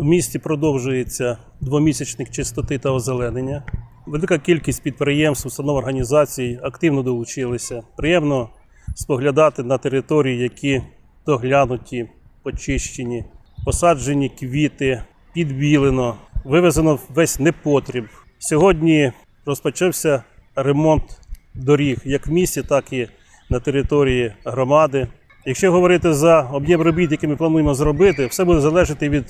В місті продовжується двомісячник чистоти та озеленення. Велика кількість підприємств, установ організацій активно долучилися. Приємно споглядати на території, які доглянуті, почищені, посаджені квіти, підбілено, вивезено весь непотріб. Сьогодні розпочався ремонт доріг як в місті, так і на території громади. Якщо говорити за об'єм робіт, які ми плануємо зробити, все буде залежати від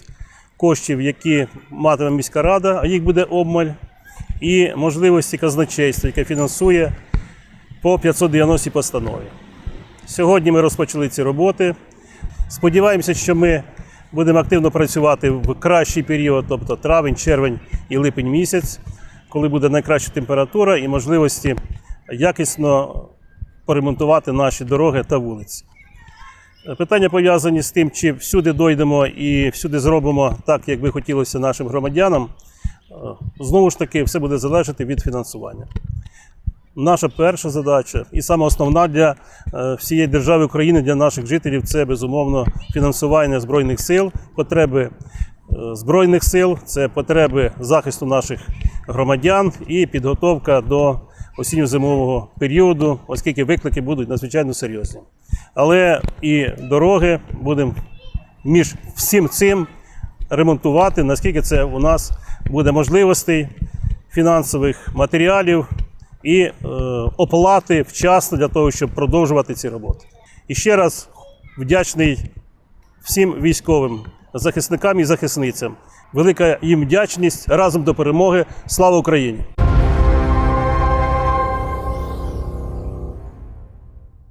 коштів, які матиме міська рада, а їх буде обмаль, і можливості казначейства, яке фінансує по 590 постанові. Сьогодні ми розпочали ці роботи. Сподіваємося, що ми будемо активно працювати в кращий період, тобто травень, червень і липень місяць, коли буде найкраща температура і можливості якісно поремонтувати наші дороги та вулиці. Питання пов'язані з тим, чи всюди дойдемо і всюди зробимо так, як би хотілося нашим громадянам. Е, Знову ж таки, все буде залежати від фінансування. Наша перша задача і саме основна для е, всієї держави України, для наших жителів це безумовно фінансування збройних сил, потреби е, збройних сил, це потреби захисту наших громадян і підготовка до осінньо-зимового періоду, оскільки виклики будуть надзвичайно серйозні. Але і дороги будемо між всім цим ремонтувати, наскільки це у нас буде можливостей, фінансових матеріалів і е, оплати вчасно для того, щоб продовжувати ці роботи. І ще раз вдячний всім військовим захисникам і захисницям. Велика їм вдячність разом до перемоги. Слава Україні!